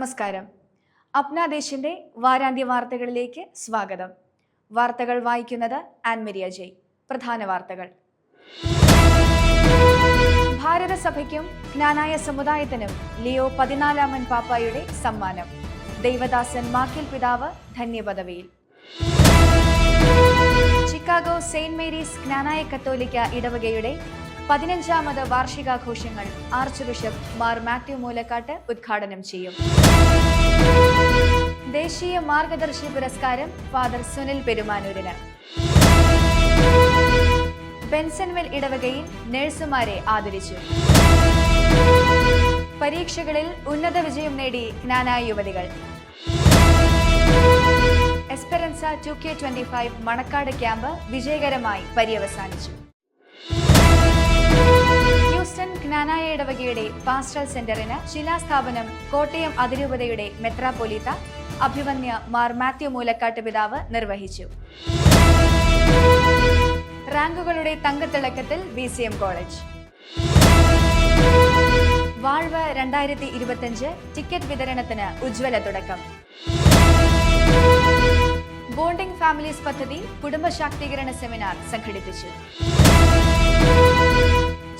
നമസ്കാരം. അപ്നാദേശിന്റെ വാരാന്ത്യ വാർത്തകളിലേക്ക് സ്വാഗതം. വാർത്തകൾ വായിക്കുന്നത് ആൻമരിയ ജയ്. പ്രധാന വാർത്തകൾ. ഭാരതസഭയ്ക്കും ജ്ഞാനായ സമുദായത്തിനും ലിയോ പതിനാലാമൻ പാപ്പായുടെ സമ്മാനം. ദൈവദാസൻ മാക്കിൽ പിതാവ് ധന്യപദവിയിൽ. ചിക്കാഗോ സെയിന്റ് മേരീസ് ജ്ഞാനായ കത്തോലിക്ക ഇടവകയുടെ പതിനഞ്ചാമത് വാർഷികാഘോഷങ്ങൾ ആർച്ച് ബിഷപ്പ് മാർ മാത്യു മൂലക്കാട്ട് ഉദ്ഘാടനം ചെയ്യും. ദേശീയ മാർഗദർശി പുരസ്കാരം ഫാദർ സുനിൽ പെരുമാനൂരിന്. ബെൻസൺവെൽ ഇടവകയിൽ നഴ്സുമാരെ ആദരിച്ചു. പരീക്ഷകളിൽ ഉന്നത വിജയം നേടി ജ്ഞാനായ യുവതികൾ. Esperanza two K twenty five Manakkad camp വിജയകരമായി പര്യവസാനിച്ചു. ഹ്യൂസ്റ്റൺ ജ്ഞാനായ ഇടവകയുടെ പാസ്റ്റൽ സെന്ററിന് ശിലാസ്ഥാപനം കോട്ടയം അതിരൂപതയുടെ മെത്രാപൊലീത്ത അഭിമന്യ മാർ മാത്യു മൂലക്കാട്ട് പിതാവ് നിർവഹിച്ചു. റാങ്കുകളുടെ തങ്കത്തിളക്കത്തിൽ B C M college. Vazhvu രണ്ടായിരത്തി ഇരുപത്തിയഞ്ച് ടിക്കറ്റ് വിതരണത്തിന് ഉജ്ജ്വല തുടക്കം. ബോണ്ടിംഗ് ഫാമിലീസ് പദ്ധതി കുടുംബ ശാക്തീകരണ സെമിനാർ സംഘടിപ്പിച്ചു.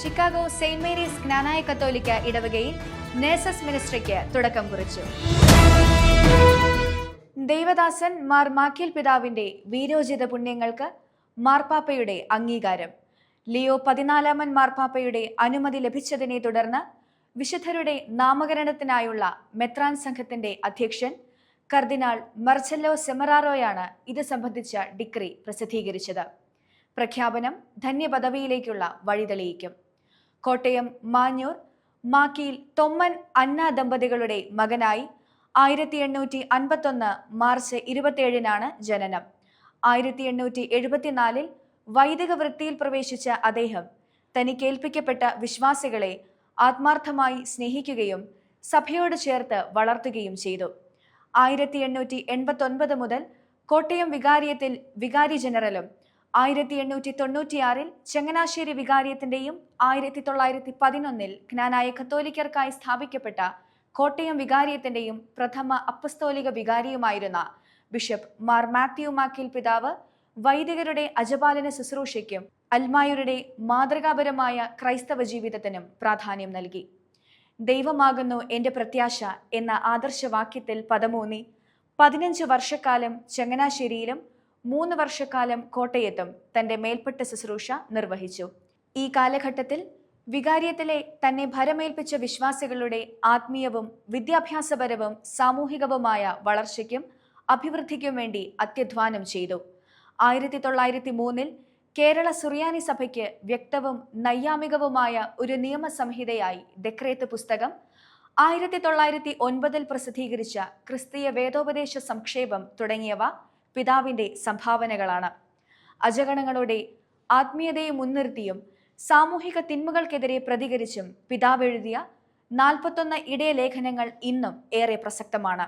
ചിക്കാഗോ സെയിന്റ് മേരീസ് ജ്ഞാനായ കത്തോലിക്ക ഇടവകയിൽ നേഴ്സസ് മിനിസ്ട്രിക്ക് തുടക്കം കുറിച്ചു. ദൈവദാസൻ മാർ മാക്കിൽ പിതാവിന്റെ വീരോചിത പുണ്യങ്ങൾക്ക് മാർപ്പാപ്പയുടെ അംഗീകാരം. ലിയോ പതിനാലാമൻ മാർപ്പാപ്പയുടെ അനുമതി ലഭിച്ചതിനെ തുടർന്ന് വിശുദ്ധരുടെ നാമകരണത്തിനായുള്ള മെത്രാൻ സംഘത്തിന്റെ അധ്യക്ഷൻ കർദിനാൾ മർച്ചല്ലോ സെമറാറോയാണ് ഇത് സംബന്ധിച്ച ഡിക്രി പ്രസിദ്ധീകരിച്ചത്. പ്രഖ്യാപനം ധന്യപദവിയിലേക്കുള്ള വഴി തെളിയിക്കും കോട്ടയം മാഞ്ഞൂർ മാക്കിയിൽ തൊമ്മൻ അന്ന ദമ്പതികളുടെ മകനായി ആയിരത്തി എണ്ണൂറ്റി അൻപത്തൊന്ന് മാർച്ച് ഇരുപത്തിയേഴിനാണ് ജനനം. ആയിരത്തി എണ്ണൂറ്റി എഴുപത്തിനാലിൽ വൈദിക വൃത്തിയിൽ പ്രവേശിച്ച അദ്ദേഹം തനിക്കേൽപ്പിക്കപ്പെട്ട വിശ്വാസികളെ ആത്മാർത്ഥമായി സ്നേഹിക്കുകയും സഭയോട് ചേർത്ത് വളർത്തുകയും ചെയ്തു. ആയിരത്തി എണ്ണൂറ്റി എൺപത്തി ഒൻപത് മുതൽ കോട്ടയം വികാരിയത്തിൽ വികാരി ജനറലും ആയിരത്തി എണ്ണൂറ്റി തൊണ്ണൂറ്റിയാറിൽ ചങ്ങനാശ്ശേരി വികാരിയത്തിന്റെയും ആയിരത്തി തൊള്ളായിരത്തി പതിനൊന്നിൽ ജ്ഞാനായ കത്തോലിക്കർക്കായി സ്ഥാപിക്കപ്പെട്ട കോട്ടയം വികാരിയത്തിന്റെയും പ്രഥമ അപ്പസ്തോലിക വികാരിയുമായിരുന്ന ബിഷപ്പ് മാർ മാത്യു മാക്കിൽ പിതാവ് വൈദികരുടെ അജപാലന ശുശ്രൂഷയ്ക്കും അൽമായരുടെ മാതൃകാപരമായ ക്രൈസ്തവ ജീവിതത്തിനും പ്രാധാന്യം നൽകി. ദൈവമാകുന്നു എന്റെ പ്രത്യാശ എന്ന ആദർശവാക്യത്തിൽ പദമൂന്നി. പതിനഞ്ച് വർഷക്കാലം ചങ്ങനാശ്ശേരിയിലും മൂന്ന് വർഷക്കാലം കോട്ടയത്തും തന്റെ മേൽപ്പെട്ട ശുശ്രൂഷ നിർവഹിച്ചു. ഈ കാലഘട്ടത്തിൽ വികാരിയത്തിലെ തന്നെ ഭരമേൽപ്പിച്ച വിശ്വാസികളുടെ ആത്മീയവും വിദ്യാഭ്യാസപരവും സാമൂഹികവുമായ വളർച്ചയ്ക്കും അഭിവൃദ്ധിക്കും വേണ്ടി അത്യധ്വാനം ചെയ്തു. ആയിരത്തി തൊള്ളായിരത്തി മൂന്നിൽ കേരള സുറിയാനി സഭയ്ക്ക് വ്യക്തവും നൈയാമികവുമായ ഒരു നിയമസംഹിതയായി ഡെക്രേത്ത് പുസ്തകം ആയിരത്തി തൊള്ളായിരത്തി ഒൻപതിൽ പ്രസിദ്ധീകരിച്ച ക്രിസ്തീയ വേദോപദേശ സംക്ഷേപം തുടങ്ങിയവ പിതാവിന്റെ സംഭാവനകളാണ്. അജഗണങ്ങളുടെ ആത്മീയതയെ മുൻനിർത്തിയും സാമൂഹിക തിന്മകൾക്കെതിരെ പ്രതികരിച്ചും പിതാവ് എഴുതിയ നാൽപ്പത്തൊന്ന് ഇടയ ലേഖനങ്ങൾ ഇന്നും ഏറെ പ്രസക്തമാണ്.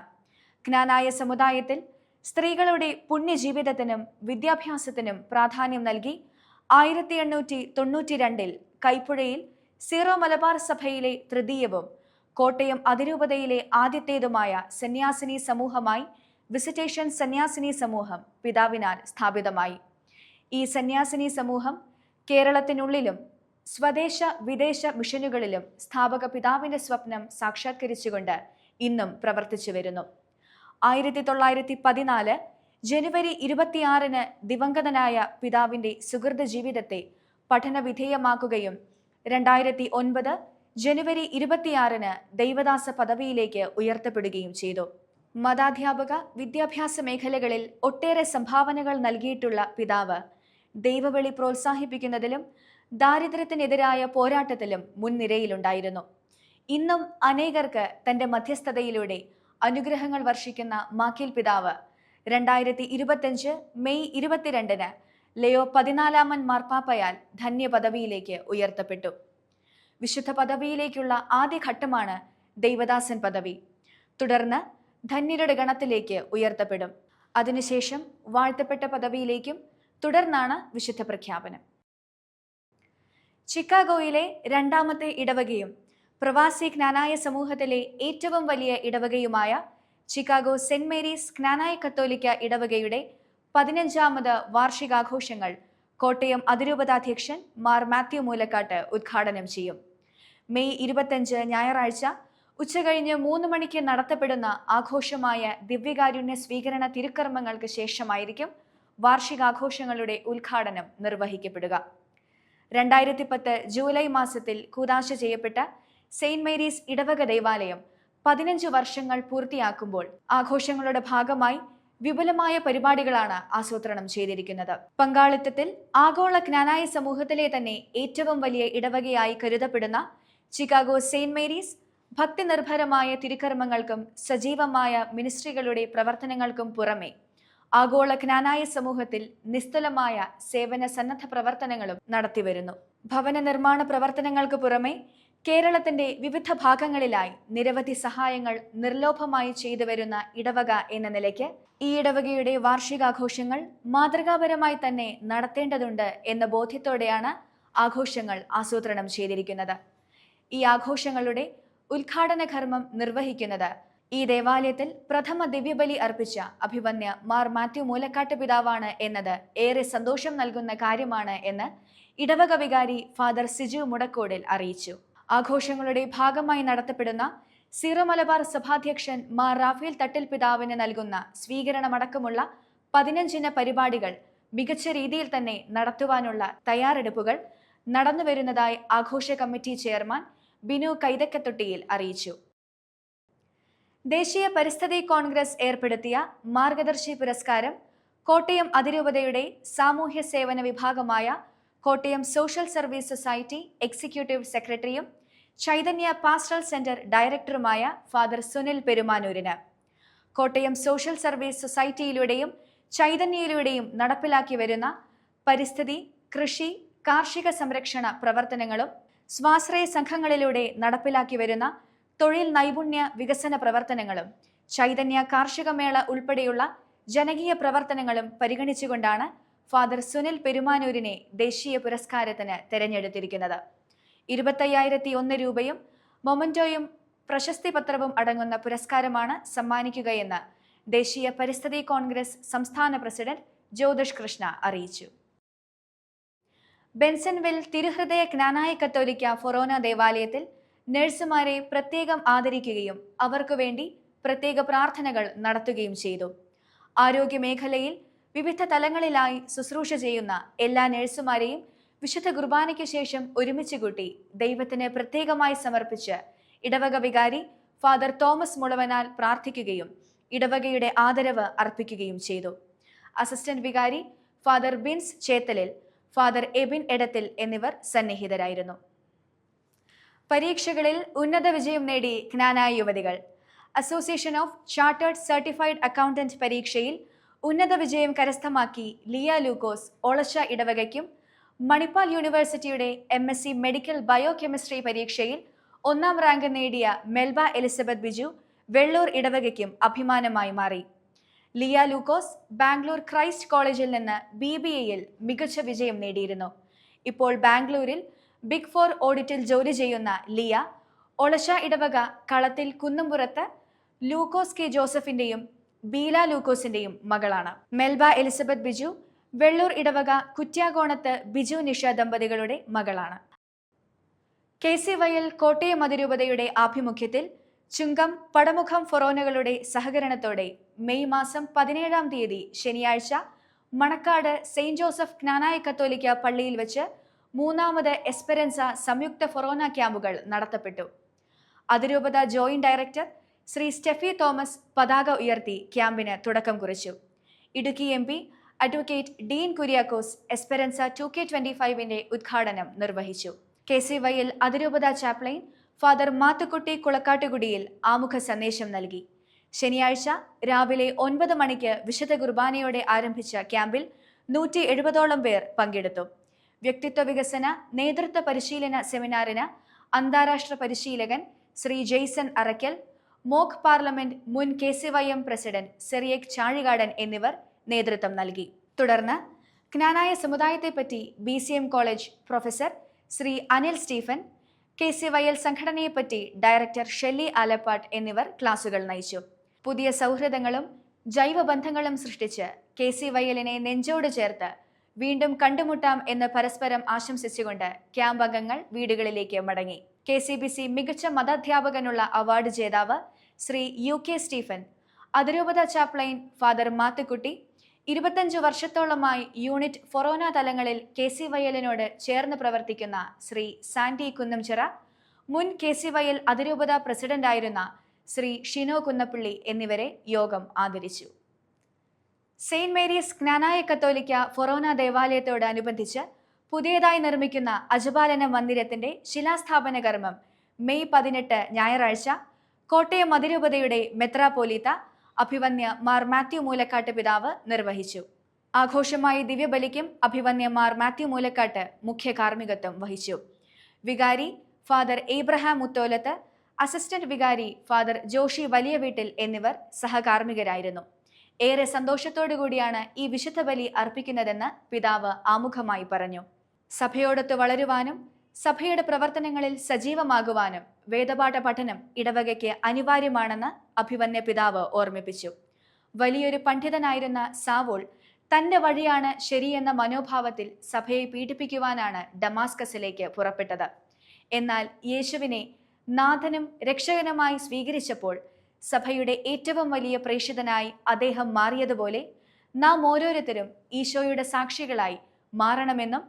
ജ്ഞാനായ സമുദായത്തിൽ സ്ത്രീകളുടെ പുണ്യജീവിതത്തിനും വിദ്യാഭ്യാസത്തിനും പ്രാധാന്യം നൽകി ആയിരത്തി എണ്ണൂറ്റി തൊണ്ണൂറ്റി രണ്ടിൽ കൈപ്പുഴയിൽ സീറോ മലബാർ സഭയിലെ തൃതീയവും കോട്ടയം അതിരൂപതയിലെ ആദ്യത്തേതുമായ സന്യാസിനി സമൂഹമായി വിസിറ്റേഷൻ സന്യാസിനി സമൂഹം പിതാവിനാൽ സ്ഥാപിതമായി. ഈ സന്യാസിനി സമൂഹം കേരളത്തിനുള്ളിലും സ്വദേശ വിദേശ മിഷനുകളിലും സ്ഥാപക പിതാവിന്റെ സ്വപ്നം സാക്ഷാത്കരിച്ചുകൊണ്ട് ഇന്നും പ്രവർത്തിച്ചു വരുന്നു. ആയിരത്തി തൊള്ളായിരത്തി പതിനാല് ജനുവരി ഇരുപത്തിയാറിന് ദിവംഗതനായ പിതാവിന്റെ സുഹൃത ജീവിതത്തെ പഠനവിധേയമാക്കുകയും രണ്ടായിരത്തി ഒൻപത് ജനുവരി ഇരുപത്തിയാറിന് ദൈവദാസ പദവിയിലേക്ക് ഉയർത്തപ്പെടുകയും ചെയ്തു. മതാധ്യാപക വിദ്യാഭ്യാസ മേഖലകളിൽ ഒട്ടേറെ സംഭാവനകൾ നൽകിയിട്ടുള്ള പിതാവ്. ദൈവവിളി പ്രോത്സാഹിപ്പിക്കുന്നതിലും ദാരിദ്ര്യത്തിനെതിരായ പോരാട്ടത്തിലും മുൻനിരയിലുണ്ടായിരുന്നു. ഇന്നും അനേകർക്ക് തന്റെ മധ്യസ്ഥതയിലൂടെ അനുഗ്രഹങ്ങൾ വർഷിക്കുന്ന മാക്കിൽ പിതാവ്. രണ്ടായിരത്തി ഇരുപത്തിയഞ്ച് മെയ് ഇരുപത്തിരണ്ടിന് ലയോ പതിനാലാമൻ മാർപ്പാപ്പയാൽ ധന്യപദവിയിലേക്ക് ഉയർത്തപ്പെട്ടു. വിശുദ്ധ പദവിയിലേക്കുള്ള ആദ്യ ഘട്ടമാണ് ദൈവദാസൻ പദവി. തുടർന്ന് ധന്യരുടെ ഗണത്തിലേക്ക് ഉയർത്തപ്പെടും. അതിനുശേഷം വാഴ്ത്തപ്പെട്ട പദവിയിലേക്കും തുടർന്നാണ് വിശുദ്ധ പ്രഖ്യാപനം. ചിക്കാഗോയിലെ രണ്ടാമത്തെ ഇടവകയും പ്രവാസി ജ്ഞാനായ സമൂഹത്തിലെ ഏറ്റവും വലിയ ഇടവകയുമായ Chicago saint Mary's Knanaya Catholic ഇടവകയുടെ പതിനഞ്ചാമത് വാർഷികാഘോഷങ്ങൾ കോട്ടയം അതിരൂപതാധ്യക്ഷൻ മാർ മാത്യു മൂലക്കാട്ട് ഉദ്ഘാടനം ചെയ്യും. മെയ് ഇരുപത്തഞ്ച് ഞായറാഴ്ച ഉച്ചകഴിഞ്ഞ് മൂന്ന് മണിക്ക് നടത്തപ്പെടുന്ന ആഘോഷമായ ദിവ്യകാരുണ്യ സ്വീകരണ തിരുക്കർമ്മങ്ങൾക്ക് ശേഷമായിരിക്കും വാർഷികാഘോഷങ്ങളുടെ ഉദ്ഘാടനം നിർവഹിക്കപ്പെടുക. രണ്ടായിരത്തി പത്ത് ജൂലൈ മാസത്തിൽ കൂതാശ ചെയ്യപ്പെട്ട സെയിന്റ് മേരീസ് ഇടവക ദേവാലയം പതിനഞ്ച് വർഷങ്ങൾ പൂർത്തിയാക്കുമ്പോൾ ആഘോഷങ്ങളുടെ ഭാഗമായി വിപുലമായ പരിപാടികളാണ് ആസൂത്രണം ചെയ്തിരിക്കുന്നത്. പങ്കാളിത്തത്തിൽ ആഗോള ജ്ഞാനായ സമൂഹത്തിലെ തന്നെ ഏറ്റവും വലിയ ഇടവകയായി കരുതപ്പെടുന്ന ചിക്കാഗോ സെയിന്റ് മേരീസ് ഭക്തി നിർഭരമായ തിരുക്കർമ്മങ്ങൾക്കും സജീവമായ മിനിസ്ട്രികളുടെ പ്രവർത്തനങ്ങൾക്കും പുറമെ ആഗോള ജ്ഞാനായ സമൂഹത്തിൽ നിസ്തുലമായ സേവന സന്നദ്ധ പ്രവർത്തനങ്ങളും നടത്തിവരുന്നു. ഭവന നിർമ്മാണ പ്രവർത്തനങ്ങൾക്ക് പുറമെ കേരളത്തിന്റെ വിവിധ ഭാഗങ്ങളിലായി നിരവധി സഹായങ്ങൾ നിർലോഭമായി ചെയ്തു വരുന്ന ഇടവക എന്ന നിലയ്ക്ക് ഈ ഇടവകയുടെ വാർഷികാഘോഷങ്ങൾ മാതൃകാപരമായി തന്നെ നടത്തേണ്ടതുണ്ട് എന്ന ബോധ്യത്തോടെയാണ് ആഘോഷങ്ങൾ ആസൂത്രണം ചെയ്തിരിക്കുന്നത്. ഈ ആഘോഷങ്ങളുടെ ഉദ്ഘാടന കർമ്മം നിർവഹിക്കുന്നത് ഈ ദേവാലയത്തിൽ പ്രഥമ ദിവ്യബലി അർപ്പിച്ച അഭിവന്യ മാർ മാത്യു മൂലക്കാട്ട് പിതാവാണ് എന്നത് ഏറെ സന്തോഷം നൽകുന്ന കാര്യമാണ് എന്ന് ഇടവക വികാരി ഫാദർ സിജു മുടക്കോടിൽ അറിയിച്ചു. ആഘോഷങ്ങളുടെ ഭാഗമായി നടത്തപ്പെടുന്ന സീറോ മലബാർ സഭാധ്യക്ഷൻ മാർ റാഫേൽ തട്ടിൽ പിതാവിന് നൽകുന്ന സ്വീകരണമടക്കമുള്ള പതിനഞ്ചിന പരിപാടികൾ മികച്ച രീതിയിൽ തന്നെ നടത്തുവാനുള്ള തയ്യാറെടുപ്പുകൾ നടന്നുവരുന്നതായി ആഘോഷ കമ്മിറ്റി ചെയർമാൻ ബിനു കൈതക്കത്തൊട്ടിയിൽ അറിയിച്ചു. ദേശീയ പരിസ്ഥിതി കോൺഗ്രസ് ഏർപ്പെടുത്തിയ മാർഗദർശി പുരസ്കാരം കോട്ടയം അതിരൂപതയുടെ സാമൂഹ്യ സേവന വിഭാഗമായ Kottayam social service society executive സെക്രട്ടറിയും ചൈതന്യ പാസ്റ്റൽ സെന്റർ ഡയറക്ടറുമായ ഫാദർ സുനിൽ പെരുമാനൂരിന്. കോട്ടയം സോഷ്യൽ സർവീസ് സൊസൈറ്റിയിലൂടെയും ചൈതന്യയിലൂടെയും നടപ്പിലാക്കി വരുന്ന പരിസ്ഥിതി കൃഷി കാർഷിക സംരക്ഷണ പ്രവർത്തനങ്ങളും സ്വാശ്രയ സംഘങ്ങളിലൂടെ നടപ്പിലാക്കി വരുന്ന തൊഴിൽ നൈപുണ്യ വികസന പ്രവർത്തനങ്ങളും ചൈതന്യ കാർഷിക മേള ഉൾപ്പെടെയുള്ള ജനകീയ പ്രവർത്തനങ്ങളും പരിഗണിച്ചുകൊണ്ടാണ് ഫാദർ സുനിൽ പെരുമാനൂരിനെ ദേശീയ പുരസ്കാരത്തിന് തെരഞ്ഞെടുത്തിരിക്കുന്നത്. ഇരുപത്തയ്യായിരത്തി ഒന്ന് രൂപയും മൊമന്റോയും പ്രശസ്തി പത്രവും അടങ്ങുന്ന പുരസ്കാരമാണ് സമ്മാനിക്കുകയെന്ന് ദേശീയ പരിസ്ഥിതി കോൺഗ്രസ് സംസ്ഥാന പ്രസിഡന്റ് ജ്യോതിഷ് കൃഷ്ണ അറിയിച്ചു. ബെൻസൺവിൽ തിരുഹൃദയ ജ്ഞാനായ കത്തോലിക്ക ഫൊറോന ദേവാലയത്തിൽ നഴ്സുമാരെ പ്രത്യേകം ആദരിക്കുകയും അവർക്കു വേണ്ടി പ്രത്യേക പ്രാർത്ഥനകൾ നടത്തുകയും ചെയ്തു. ആരോഗ്യ മേഖലയിൽ വിവിധ തലങ്ങളിലായി ശുശ്രൂഷ ചെയ്യുന്ന എല്ലാ നഴ്സുമാരെയും വിശുദ്ധ കുർബാനയ്ക്ക് ശേഷം ഒരുമിച്ച് കൂട്ടി ദൈവത്തിന് പ്രത്യേകമായി സമർപ്പിച്ച് ഇടവക വികാരി ഫാദർ തോമസ് മുളവനാൽ പ്രാർത്ഥിക്കുകയും ഇടവകയുടെ ആദരവ് അർപ്പിക്കുകയും ചെയ്തു. അസിസ്റ്റന്റ് വികാരി ഫാദർ ബിൻസ് ചേത്തലിൽ ഫാദർ എബിൻ എടത്തിൽ എന്നിവർ സന്നിഹിതരായിരുന്നു. പരീക്ഷകളിൽ ഉന്നത വിജയം നേടി ജ്ഞാനായ യുവതികൾ. Association of chartered certified accountant പരീക്ഷയിൽ ഉന്നത വിജയം കരസ്ഥമാക്കി ലിയ ലൂക്കോസ് ഒളശ ഇടവകയ്ക്കും മണിപ്പാൽ യൂണിവേഴ്സിറ്റിയുടെ M S C medical biochemistry പരീക്ഷയിൽ ഒന്നാം റാങ്ക് നേടിയ മെൽബ എലിസബത്ത് ബിജു വെള്ളൂർ ഇടവകയ്ക്കും അഭിമാനമായി മാറി. ലിയ ലൂക്കോസ് ബാംഗ്ലൂർ ക്രൈസ്റ്റ് കോളേജിൽ നിന്ന് ബി ബി എയിൽ മികച്ച വിജയം നേടിയിരുന്നു. ഇപ്പോൾ ബാംഗ്ലൂരിൽ ബിഗ് ഫോർ ഓഡിറ്റിൽ ജോലി ചെയ്യുന്ന ലിയ ഒളശ ഇടവക കളത്തിൽ കുന്നംപുറത്ത് ലൂക്കോസ് കെ ജോസഫിന്റെയും ബീല ലൂക്കോസിന്റെയും മകളാണ്. മെൽബ എലിസബത്ത് ബിജു വെള്ളൂർ ഇടവക കുറ്റ്യാകോണത്ത് ബിജു നിഷ ദമ്പതികളുടെ മകളാണ്. കെ സി വയൽ കോട്ടയം അതിരൂപതയുടെ ആഭിമുഖ്യത്തിൽ ചുങ്കം പടമുഖം ഫൊറോനകളുടെ സഹകരണത്തോടെ മെയ് മാസം പതിനേഴാം തീയതി ശനിയാഴ്ച മണക്കാട് സെയിന്റ് ജോസഫ് ജ്ഞാനായ കത്തോലിക്ക പള്ളിയിൽ വെച്ച് മൂന്നാമത് എസ്പെരൻസ സംയുക്ത ഫൊറോന ക്യാമ്പുകൾ നടത്തപ്പെട്ടു. അതിരൂപത joint director Shri Steffi Thomas പതാക ഉയർത്തി ക്യാമ്പിന് തുടക്കം കുറിച്ചു. Idukki M P advocate Dean Kuriakose Esperanza two K twenty ഫൈവിന്റെ ഉദ്ഘാടനം നിർവഹിച്ചു. കെ സി വൈയിൽ അതിരൂപത ചാപ്ലൈൻ ഫാദർ മാത്തുക്കുട്ടി കുളക്കാട്ടുകുടിയിൽ ആമുഖ സന്ദേശം നൽകി. ശനിയാഴ്ച രാവിലെ ഒൻപത് മണിക്ക് വിശുദ്ധ കുർബാനയോടെ ആരംഭിച്ച ക്യാമ്പിൽ നൂറ്റി എഴുപതോളം പേർ പങ്കെടുത്തു. വ്യക്തിത്വ വികസന നേതൃത്വ പരിശീലന സെമിനാറിന് അന്താരാഷ്ട്ര പരിശീലകൻ ശ്രീ ജെയ്സൺ അറയ്ക്കൽ മോക്ക് പാർലമെന്റ് മുൻ K C Y M president Cyriac Chazhikadan എന്നിവർ നേതൃത്വം നൽകി. തുടർന്ന് ജ്ഞാനായ സമുദായത്തെപ്പറ്റി B C M college professor Shri Anil Stephen K C Y L സംഘടനയെപ്പറ്റി director Shelly Alappatt എന്നിവർ ക്ലാസുകൾ നയിച്ചു. പുതിയ സൗഹൃദങ്ങളും ജൈവ ബന്ധങ്ങളും സൃഷ്ടിച്ച് കെ സി വൈ എല്ലിനെ നെഞ്ചോട് ചേർത്ത് വീണ്ടും കണ്ടുമുട്ടാം എന്ന് പരസ്പരം ആശംസിച്ചുകൊണ്ട് ക്യാമ്പ് അംഗങ്ങൾ വീടുകളിലേക്ക് മടങ്ങി. കെ സി ബി സി മികച്ച മതാധ്യാപകനുള്ള അവാർഡ് ജേതാവ് ശ്രീ യു കെ സ്റ്റീഫൻ അതിരൂപത ചാപ്ലൈൻ ഫാദർ മാത്തുക്കുട്ടി ഇരുപത്തഞ്ച് വർഷത്തോളമായി യൂണിറ്റ് ഫൊറോന തലങ്ങളിൽ കെ സി വയലിനോട് ചേർന്ന് പ്രവർത്തിക്കുന്ന ശ്രീ സാൻഡി കുന്നംചിറ മുൻ കെ സി വയൽ അതിരൂപത പ്രസിഡന്റായിരുന്ന ശ്രീ ഷിനോ കുന്നപ്പള്ളി എന്നിവരെ യോഗം ആദരിച്ചു. സെയിന്റ് മേരീസ് ജ്ഞാനായ കത്തോലിക്ക ഫൊറോന ദേവാലയത്തോടനുബന്ധിച്ച് പുതിയതായി നിർമ്മിക്കുന്ന അജപാലന മന്ദിരത്തിന്റെ ശിലാസ്ഥാപന കർമ്മം മെയ് പതിനെട്ട് ഞായറാഴ്ച കോട്ടയം അതിരൂപതയുടെ മെത്രാപോലീത്ത അഭിവന്യ മാർ മാത്യു മൂലക്കാട്ട് പിതാവ് നിർവഹിച്ചു. ആഘോഷമായ ദിവ്യബലിക്കും അഭിവന്യ മാർ മാത്യു മൂലക്കാട്ട് മുഖ്യ കാർമ്മികത്വം വഹിച്ചു. വികാരി ഫാദർ ഏബ്രഹാം മുത്തോലത്ത് അസിസ്റ്റന്റ് വികാരി ഫാദർ ജോഷി വലിയ വീട്ടിൽ എന്നിവർ സഹകാർമ്മികരായിരുന്നു. ഏറെ സന്തോഷത്തോടു കൂടിയാണ് ഈ വിശുദ്ധ ബലി അർപ്പിക്കുന്നതെന്ന് പിതാവ് ആമുഖമായി പറഞ്ഞു. സഭയോടൊത്ത് വളരുവാനും സഭയുടെ പ്രവർത്തനങ്ങളിൽ സജീവമാകുവാനും വേദപാഠ പഠനം ഇടവകയ്ക്ക് അനിവാര്യമാണെന്ന് അഭിവന്യ പിതാവ് ഓർമ്മിപ്പിച്ചു. വലിയൊരു പണ്ഡിതനായിരുന്ന സാവോൾ തന്റെ വഴിയാണ് ശരിയെന്ന മനോഭാവത്തിൽ സഭയെ പീഡിപ്പിക്കുവാനാണ് ഡമാസ്കസിലേക്ക് പുറപ്പെട്ടത്. എന്നാൽ യേശുവിനെ നാഥനും രക്ഷകനുമായി സ്വീകരിച്ചപ്പോൾ സഭയുടെ ഏറ്റവും വലിയ പ്രേക്ഷിതനായി അദ്ദേഹം മാറിയതുപോലെ നാം ഓരോരുത്തരും ഈശോയുടെ സാക്ഷികളായി മാറണമെന്നും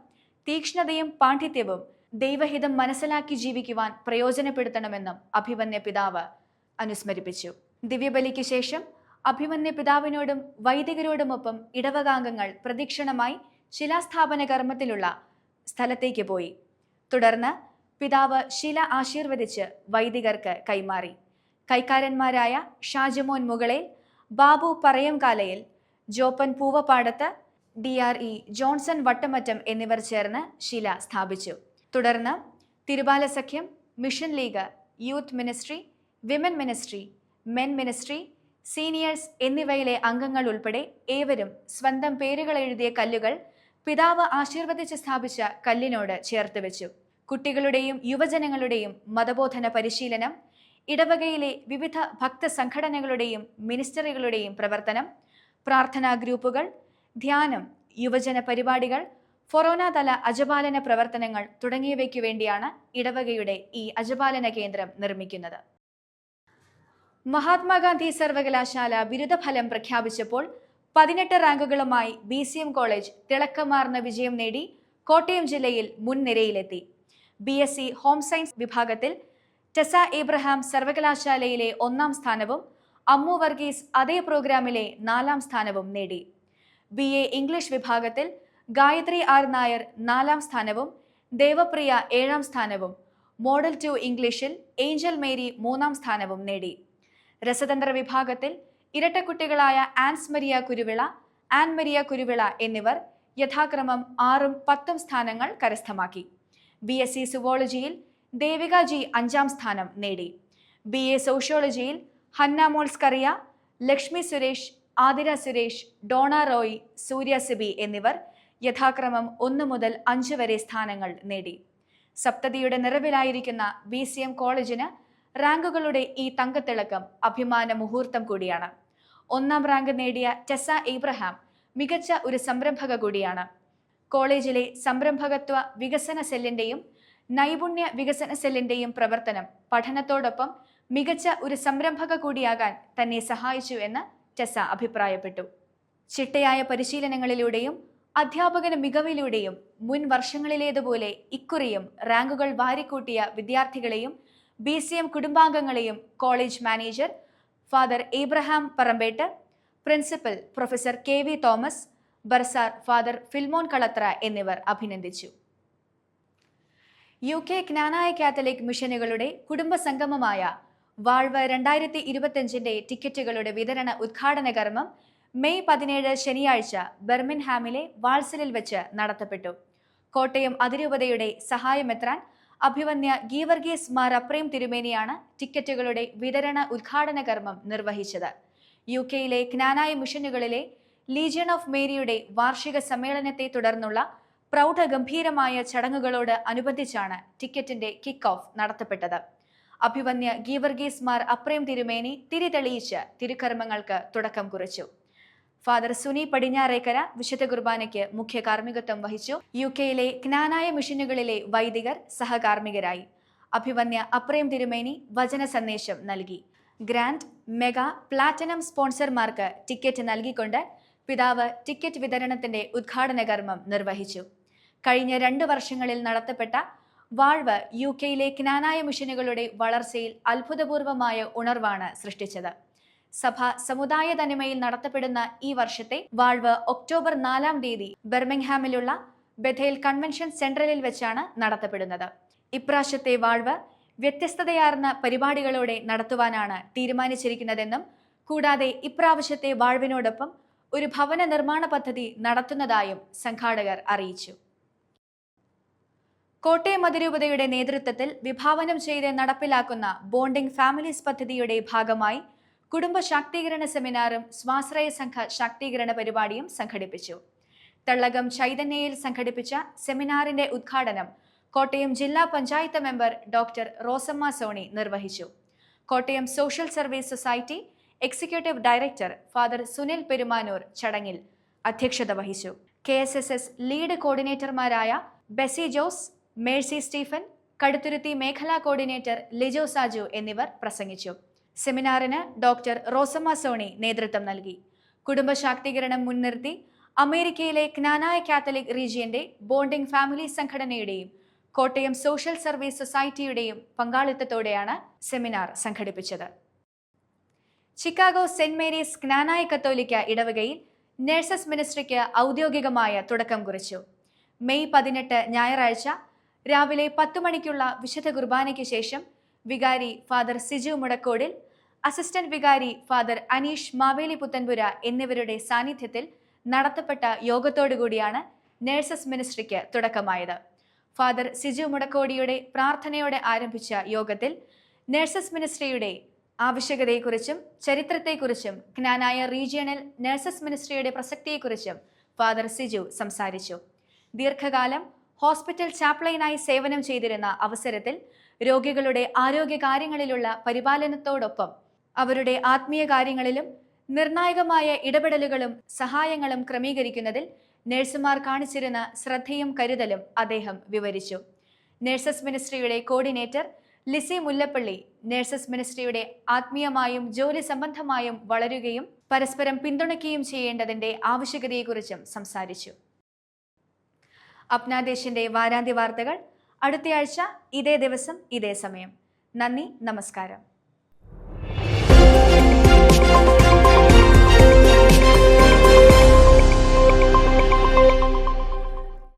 തീക്ഷ്ണതയും പാണ്ഡിത്യവും ദൈവഹിതം മനസ്സിലാക്കി ജീവിക്കുവാൻ പ്രയോജനപ്പെടുത്തണമെന്നും അഭിമന്യ പിതാവ് അനുസ്മരിപ്പിച്ചു. ദിവ്യബലിക്ക് ശേഷം അഭിമന്യ പിതാവിനോടും വൈദികരോടുമൊപ്പം ഇടവകാംഗങ്ങൾ പ്രദക്ഷിണമായി ശിലാസ്ഥാപന കർമ്മത്തിലുള്ള സ്ഥലത്തേക്ക് പോയി. തുടർന്ന് പിതാവ് ശില ആശീർവദിച്ച് വൈദികർക്ക് കൈമാറി. കൈക്കാരന്മാരായ Shajamon Mukalel Babu Parayamkalayil Joppan Poovappadath D R E Johnson Vattamattam എന്നിവർ ചേർന്ന് ശില സ്ഥാപിച്ചു. തുടർന്ന് തിരുബാല സഖ്യം mission league youth ministry women ministry men ministry seniors എന്നിവയിലെ അംഗങ്ങൾ ഉൾപ്പെടെ ഏവരും സ്വന്തം പേരുകൾ എഴുതിയ കല്ലുകൾ പിതാവ് ആശീർവദിച്ച് സ്ഥാപിച്ച കല്ലിനോട് ചേർത്ത് വെച്ചു. കുട്ടികളുടെയും യുവജനങ്ങളുടെയും മതബോധന പരിശീലനം ഇടവകയിലെ വിവിധ ഭക്ത സംഘടനകളുടെയും മിനിസ്റ്ററികളുടെയും പ്രവർത്തനം പ്രാർത്ഥനാ ഗ്രൂപ്പുകൾ ധ്യാനം യുവജന പരിപാടികൾ ഫൊറോന തല അജപാലന പ്രവർത്തനങ്ങൾ തുടങ്ങിയവയ്ക്കു വേണ്ടിയാണ് ഇടവകയുടെ ഈ അജപാലന കേന്ദ്രം നിർമ്മിക്കുന്നത്. മഹാത്മാഗാന്ധി സർവകലാശാല ബിരുദഫലം പ്രഖ്യാപിച്ചപ്പോൾ പതിനെട്ട് റാങ്കുകളുമായി ബി സി എം കോളേജ് തിളക്കമാർന്ന വിജയം നേടി കോട്ടയം ജില്ലയിൽ മുൻനിരയിലെത്തി. B S C home science വിഭാഗത്തിൽ ടെസ ഏബ്രഹാം സർവകലാശാലയിലെ ഒന്നാം സ്ഥാനവും അമ്മു വർഗീസ് അതേ പ്രോഗ്രാമിലെ നാലാം സ്ഥാനവും നേടി. ബി എ ഇംഗ്ലീഷ് വിഭാഗത്തിൽ ഗായത്രി ആർ നായർ നാലാം സ്ഥാനവും ദേവപ്രിയ ഏഴാം സ്ഥാനവും മോഡൽ ടു ഇംഗ്ലീഷിൽ ഏഞ്ചൽ മേരി മൂന്നാം സ്ഥാനവും നേടി. രസതന്ത്ര വിഭാഗത്തിൽ ഇരട്ടക്കുട്ടികളായ Ans Maria Kuruvila an Maria Kuruvila എന്നിവർ യഥാക്രമം ആറും പത്തും സ്ഥാനങ്ങൾ കരസ്ഥമാക്കി. ബി എസ് സി സുവോളജിയിൽ ദേവിക ജി അഞ്ചാം സ്ഥാനം നേടി. ബി എ സോഷ്യോളജിയിൽ ഹന്ന മോൾസ്കറിയ ലക്ഷ്മി സുരേഷ് ആതിര സുരേഷ് ഡോണ റോയ് സൂര്യ സിബി എന്നിവർ യഥാക്രമം ഒന്ന് മുതൽ അഞ്ച് വരെ സ്ഥാനങ്ങൾ നേടി. സപ്തതിയുടെ നിറവിലായിരിക്കുന്ന ബി സി എം കോളേജിന് റാങ്കുകളുടെ ഈ തങ്കത്തിളക്കം അഭിമാന മുഹൂർത്തം കൂടിയാണ്. ഒന്നാം റാങ്ക് നേടിയ ടെസ ഇബ്രഹാം മികച്ച ഒരു സംരംഭക കൂടിയാണ്. കോളേജിലെ സംരംഭകത്വ വികസന സെല്ലിന്റെയും നൈപുണ്യ വികസന സെല്ലിന്റെയും പ്രവർത്തനം പഠനത്തോടൊപ്പം മികച്ച ഒരു സംരംഭക കൂടിയാകാൻ തന്നെ സഹായിച്ചു എന്ന് ടെസ അഭിപ്രായപ്പെട്ടു. ചിട്ടയായ പരിശീലനങ്ങളിലൂടെയും അധ്യാപകന മികവിലൂടെയും മുൻ വർഷങ്ങളിലേതുപോലെ ഇക്കുറിയും റാങ്കുകൾ വാരിക്കൂട്ടിയ വിദ്യാർത്ഥികളെയും ബി സി എം കുടുംബാംഗങ്ങളെയും college manager father Abraham Parampett principal professor K V Thomas bursar father Philemon Kalathra എന്നിവർ അഭിനന്ദിച്ചു. യു കെ ജ്ഞാനായ കാത്തലിക് മിഷനുകളുടെ കുടുംബ സംഗമമായ വാഴ്വ് രണ്ടായിരത്തി ഇരുപത്തിയഞ്ചിന്റെ ടിക്കറ്റുകളുടെ വിതരണ ഉദ്ഘാടന കർമ്മം മെയ് പതിനേഴ് ശനിയാഴ്ച ബെർമിൻഹാമിലെ വാൾസലിൽ വെച്ച് നടത്തപ്പെട്ടു. കോട്ടയം അതിരൂപതയുടെ സഹായമെത്രാൻ അഭിവന്യ ഗീവർഗീസ് മാർ അപ്രേം തിരുമേനിയാണ് ടിക്കറ്റുകളുടെ വിതരണ ഉദ്ഘാടന കർമ്മം നിർവഹിച്ചത്. യു കെയിലെ ജ്ഞാനായ മിഷനുകളിലെ ലീജിയൺ ഓഫ് മേരിയുടെ വാർഷിക സമ്മേളനത്തെ തുടർന്നുള്ള പ്രൗഢഗംഭീരമായ ചടങ്ങുകളോട് അനുബന്ധിച്ചാണ് ടിക്കറ്റിന്റെ കിക്ക് ഓഫ് നടത്തപ്പെട്ടത്. അഭിവന്യ ഗീവർഗീസ് മാർ അപ്രേം തിരുമേനി തിരി തെളിയിച്ച് തിരുക്കർമ്മങ്ങൾക്ക് തുടക്കം കുറിച്ചു. ഫാദർ സുനി പടിഞ്ഞാറേക്കര വിശുദ്ധ കുർബാനയ്ക്ക് മുഖ്യ കാർമ്മികത്വം വഹിച്ചു. യു കെയിലെ ജ്ഞാനായ മിഷനുകളിലെ വൈദികർ സഹകാർമ്മികരായി. അഭിവന്യ അപ്രേം തിരുമേനി വചന സന്ദേശം നൽകി. ഗ്രാൻഡ് മെഗാ പ്ലാറ്റിനം സ്പോൺസർമാർക്ക് ടിക്കറ്റ് നൽകിക്കൊണ്ട് പിതാവ് ടിക്കറ്റ് വിതരണത്തിന്റെ ഉദ്ഘാടന കർമ്മം നിർവഹിച്ചു. കഴിഞ്ഞ രണ്ട് വർഷങ്ങളിൽ നടത്തപ്പെട്ട വാഴ്വ് യു കെയിലെ ജ്ഞാനായ മിഷനുകളുടെ വളർച്ചയിൽ അത്ഭുതപൂർവമായ ഉണർവാണ് സൃഷ്ടിച്ചത്. സഭ സമുദായ തനിമയിൽ നടത്തപ്പെടുന്ന ഈ വർഷത്തെ വാൾവ് ഒക്ടോബർ നാലാം തീയതി ബെർമിംഗ്ഹാമിലുള്ള ബഥേൽ കൺവെൻഷൻ സെന്ററിൽ വെച്ചാണ് നടത്തപ്പെടുന്നത്. ഇപ്രാവശ്യത്തെ വാൾവ് വ്യത്യസ്തതയാർന്ന പരിപാടികളോടെ നടത്തുവാനാണ് തീരുമാനിച്ചിരിക്കുന്നതെന്നും കൂടാതെ ഇപ്രാവശ്യത്തെ വാൾവിനോടൊപ്പം ഒരു ഭവന നിർമ്മാണ പദ്ധതി നടത്തുന്നതായും സംഘാടകർ അറിയിച്ചു. കോട്ടയം അതിരൂപതയുടെ നേതൃത്വത്തിൽ വിഭാവനം ചെയ്ത് നടപ്പിലാക്കുന്ന ബോണ്ടിംഗ് ഫാമിലീസ് പദ്ധതിയുടെ ഭാഗമായി കുടുംബ ശാക്തീകരണ സെമിനാറും സ്വാശ്രയ സംഘ ശാക്തീകരണ പരിപാടിയും സംഘടിപ്പിച്ചു. തള്ളകം ചൈതന്യയിൽ സംഘടിപ്പിച്ച സെമിനാറിന്റെ ഉദ്ഘാടനം കോട്ടയം ജില്ലാ panchayat member doctor Rosamma Sony നിർവഹിച്ചു. Kottayam social service society executive director father Sunil Perumanoor ചടങ്ങിൽ അധ്യക്ഷത വഹിച്ചു. K S S S lead കോർഡിനേറ്റർമാരായ Bessy Jose Mercy Stephen Kaduthuruthy മേഖലാ കോർഡിനേറ്റർ ലിജോ സാജു എന്നിവർ പ്രസംഗിച്ചു. സെമിനാറിന് ഡോക്ടർ റോസമ്മ സോണി നേതൃത്വം നൽകി. കുടുംബശാക്തീകരണം മുൻനിർത്തി അമേരിക്കയിലെ ജ്ഞാനായ കാത്തലിക് റീജിയന്റെ ബോണ്ടിംഗ് ഫാമിലി സംഘടനയുടെയും കോട്ടയം സോഷ്യൽ സർവീസ് സൊസൈറ്റിയുടെയും പങ്കാളിത്തത്തോടെയാണ് സെമിനാർ സംഘടിപ്പിച്ചത്. ചിക്കാഗോ സെന്റ് മേരീസ് ജ്ഞാനായ കത്തോലിക്ക ഇടവകയിൽ നഴ്സസ് മിനിസ്ട്രിക്ക് ഔദ്യോഗികമായ തുടക്കം കുറിച്ചു. മെയ് പതിനെട്ട് ഞായറാഴ്ച രാവിലെ പത്തു മണിക്കുള്ള വിശുദ്ധ കുർബാനയ്ക്ക് ശേഷം വികാരി ഫാദർ സിജു മുടക്കോടിൽ അസിസ്റ്റന്റ് വികാരി ഫാദർ അനീഷ് മാവേലി പുത്തൻപുര എന്നിവരുടെ സാന്നിധ്യത്തിൽ നടത്തപ്പെട്ട യോഗത്തോടുകൂടിയാണ് നഴ്സസ് മിനിസ്ട്രിക്ക് തുടക്കമായത്. ഫാദർ സിജു മുടക്കോടിയുടെ പ്രാർത്ഥനയോടെ ആരംഭിച്ച യോഗത്തിൽ നഴ്സസ് മിനിസ്ട്രിയുടെ ആവശ്യകതയെക്കുറിച്ചും ചരിത്രത്തെക്കുറിച്ചും ജ്ഞാനായ റീജിയണൽ നഴ്സസ് മിനിസ്ട്രിയുടെ പ്രസക്തിയെക്കുറിച്ചും ഫാദർ സിജു സംസാരിച്ചു. ദീർഘകാലം ഹോസ്പിറ്റൽ ചാപ്ലൈനായി സേവനം ചെയ്തിരുന്ന അവസരത്തിൽ രോഗികളുടെ ആരോഗ്യ കാര്യങ്ങളിലുള്ള പരിപാലനത്തോടൊപ്പം അവരുടെ ആത്മീയ കാര്യങ്ങളിലും നിർണായകമായ ഇടപെടലുകളും സഹായങ്ങളും ക്രമീകരിക്കുന്നതിൽ നഴ്സുമാർ കാണിച്ചിരുന്ന ശ്രദ്ധയും കരുതലും അദ്ദേഹം വിവരിച്ചു. നഴ്സസ് മിനിസ്ട്രിയുടെ കോർഡിനേറ്റർ ലിസി മുല്ലപ്പള്ളി നഴ്സസ് മിനിസ്ട്രിയുടെ ആത്മീയമായും ജോലി സംബന്ധമായും വളരുകയും പരസ്പരം പിന്തുണയ്ക്കുകയും ചെയ്യേണ്ടതിന്റെ ആവശ്യകതയെക്കുറിച്ചും സംസാരിച്ചു. അപ്നാദേശിന്റെ വാരാന്ത്യ വാർത്തകൾ അടുത്തയാഴ്ച ഇതേ ദിവസം ഇതേ സമയം. നന്ദി നമസ്കാരം.